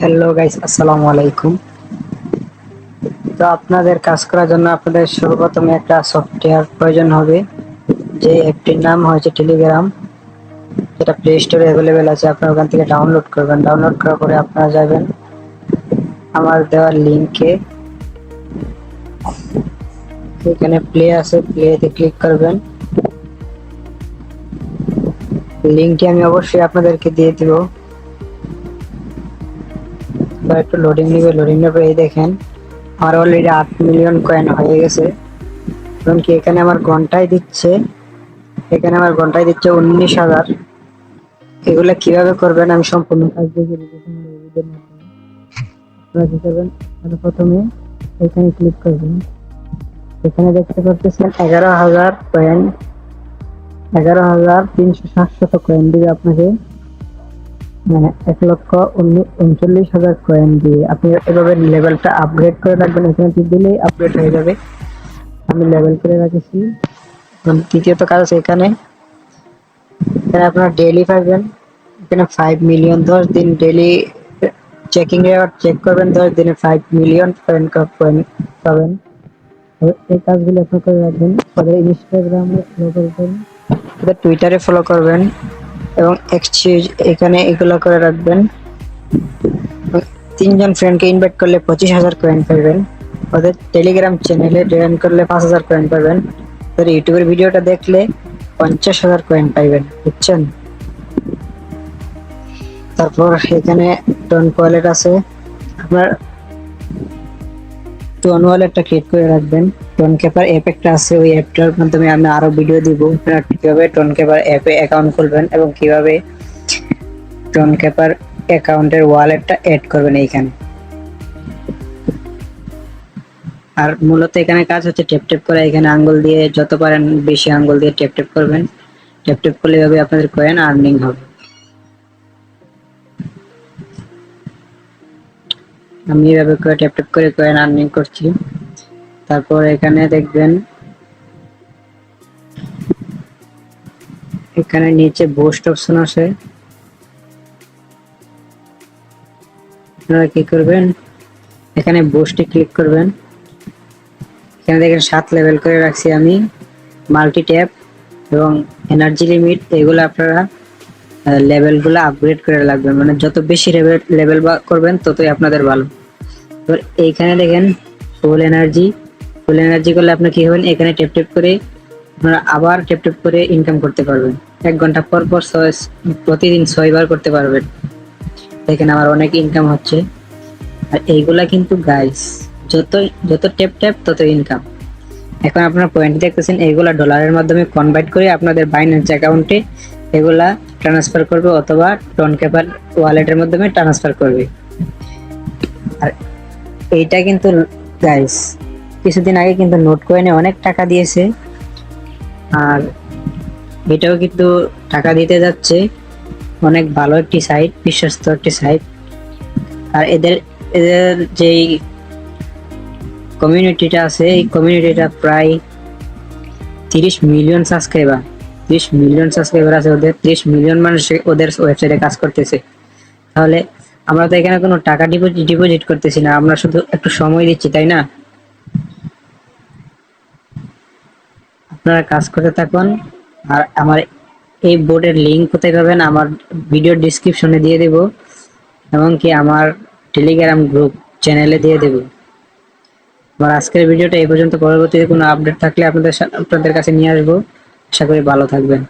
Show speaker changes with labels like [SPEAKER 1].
[SPEAKER 1] Hello guys আসসালামু আলাইকুম তো আপনাদের কাজ করার জন্য আপনাদের সর্বপ্রথমে একটা সফটওয়্যার প্রয়োজন হবে, যে অ্যাপটির নাম হয়েছে টেলিগ্রাম যেটা প্লে স্টোরে অ্যাভেলেবেল আছে। আপনারা ওখান থেকে ডাউনলোড করবেন। ডাউনলোড করার পরে আপনারা যাবেন আমার দেওয়ার লিঙ্কে এখানে প্লে আছে। প্লেতে ক্লিক করবেন। লিঙ্কটি আমি অবশ্যই আপনাদেরকে দিয়ে দিব। বা একটু লোডিং নিবে লোডিং নেবে, এই দেখেন, আমার অলরেডি আট মিলিয়ন কয়েন হয়ে গেছে। এবং কি এখানে আমার ঘন্টায় দিচ্ছে? এখানে আমার ঘন্টায় দিচ্ছে উনিশ হাজার। এগুলো কীভাবে করবেন? আমি সম্পূর্ণ কাজ দেখে করবেন? প্রথমে এখানে ক্লিক করবেন। এখানে দেখতে পাচ্ছেন এগারো হাজার কয়েন এগারো হাজার তিনশো সাতশত কয়েন দিবে আপনাকে। মানে এক লক্ষ উনি- উনচল্লিশ হাজার কয়েন দিয়ে আপনি এভাবে লেভেলটা আপগ্রেড করে রাখবেন, এখানে টিপ দিলেই আপগ্রেড হয়ে যাবে। আমি লেভেল করে রাখেছি। এবং তৃতীয়ত কাজ আছে এখানে। এখানে আপনারা ডেইলি পাবেন। এখানে ফাইভ মিলিয়ন দশ দিন ডেইলি চেকিং রেওয়ার্ড চেক করবেন, দশ দিনে ফাইভ মিলিয়ন কয়েন কয়েন পাবেন। এই কাজগুলো আপনি করে রাখবেন। ওদের ইনস্টাগ্রামে ফলো করবেন। ওদের টুইটারে ফলো করবেন। এবং এক্সচেঞ্জ এখানে এগুলো করে রাখবেন। তিনজন ফ্রেন্ডকে ইনভাইট করলে পঁচিশ হাজার কয়েন পাবেন। ওদের টেলিগ্রাম চ্যানেলে জয়েন করলে পাঁচ হাজার কয়েন পাবেন। ওদের ইউটিউবের ভিডিওটা দেখলে পঞ্চাশ হাজার কয়েন পাইবেন, বুঝছেন? তারপর এখানে টন ওয়ালেট আছে। আপনার টোন ওয়ালেটটা ক্রিয়েট করে রাখবেন। টোন ক্যাপার অ্যাপ একটা আছে, ওই অ্যাপটার মাধ্যমে আমি আরও ভিডিও দিব। আপনারা কীভাবে টোন ক্যাপার অ্যাপে অ্যাকাউন্ট খুলবেন এবং কীভাবে টোন ক্যাপার অ্যাকাউন্টের ওয়ালেটটা অ্যাড করবেন এইখানে। আর মূলত এখানে কাজ হচ্ছে টেপ টেপ করে এখানে আঙ্গুল দিয়ে, যত পারেন বেশি আঙ্গুল দিয়ে টেপ টেপ করবেন। টেপ টেপ করলে এভাবে আপনাদের কয়েন আর্নিং হবে। আমি এভাবে করে ট্যাপ ট্যাপ করে কয়েন আর্নিং করছি। তারপর এখানে দেখবেন, এখানে নিচে বুস্ট অপশন আছে। আপনারা কি করবেন? এখানে বুস্টে ক্লিক করবেন। এখানে দেখেন সাত লেভেল করে রাখছি আমি। মাল্টি ট্যাপ এবং এনার্জি লিমিট এগুলো আপনারা লেভেলগুলো আপগ্রেড করে লাগবেন মানে যত বেশি লেভেল লেভেল করবেন, ততই আপনাদের ভালো। এবার এইখানে দেখেন ফুল এনার্জি ফুল এনার্জি করলে আপনি কি হবেন? এখানে টেপ টেপ করে আপনারা আবার টেপ টেপ করে ইনকাম করতে পারবেন। এক ঘণ্টা পর পর প্রতিদিন ছয়বার করতে পারবেন। দেখেন আমার অনেক ইনকাম হচ্ছে। আর এইগুলা কিন্তু গাইস যত যত টেপ টেপ তত ইনকাম এখন আপনারা পয়েন্ট দেখতেছেন, এইগুলা ডলারের মাধ্যমে কনভার্ট করে আপনাদের বাইন্যান্স অ্যাকাউন্টে এগুলা ট্রান্সফার করবে অথবা টন ক্যাপার ওয়ালেটের মাধ্যমে ট্রান্সফার করবে। আর এইটা কিন্তু গাইস কিছুদিন আগে কিন্তু নোট কয়েনে অনেক টাকা দিয়েছে। আর এটাও কিন্তু টাকা দিতে যাচ্ছে। অনেক ভালো একটি সাইট বিশ্বস্ত একটি সাইট আর এদের এদের যেই কমিউনিটিটা আছে, এই কমিউনিটিটা প্রায় তিরিশ মিলিয়ন সাবস্ক্রাইবার তিরিশ মিলিয়ন সাবস্ক্রাইবার আছে ওদের, তিরিশ মিলিয়ন মানুষ ওদের ওয়েবসাইটে কাজ করতেছে। তাহলে আমরা তো এখানে কোনো টাকা ডিপোজিট ডিপোজিট করতেছি না। আমরা শুধু একটু সময় দিচ্ছি, তাই না? আপনারা কাজ করতে থাকুন। আর আমার এই বোর্ডের লিঙ্ক কোথায় পাবেন, আমার ভিডিও ডিসক্রিপশনে দিয়ে দেব। এবং কি আমার টেলিগ্রাম গ্রুপ চ্যানেলে দিয়ে দেব। আমার আজকের ভিডিওটা এই পর্যন্ত। পরবর্তীতে কোনো আপডেট থাকলে আপনাদের আপনাদের কাছে নিয়ে আসব। আশা করি ভালো থাকবেন।